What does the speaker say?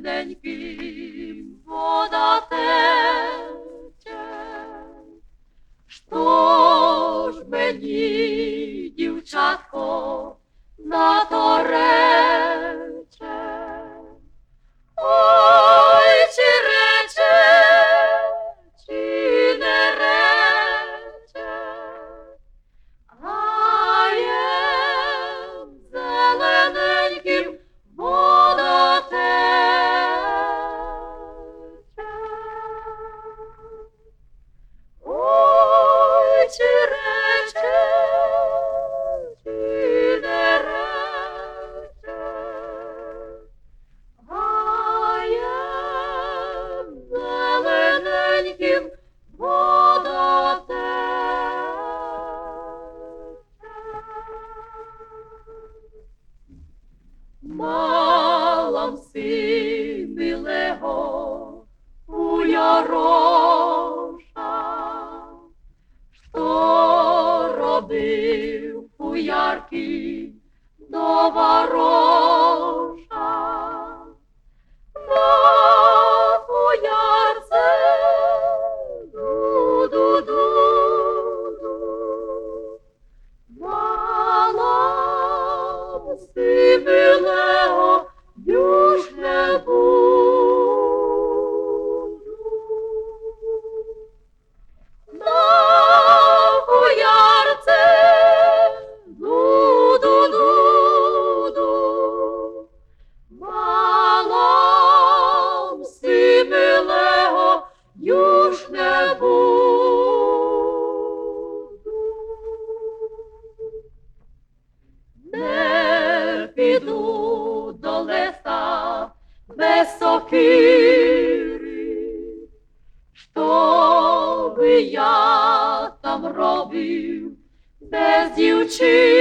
зелененьким До вороша. піду до леса без сокири, що би я там робив без дівчини.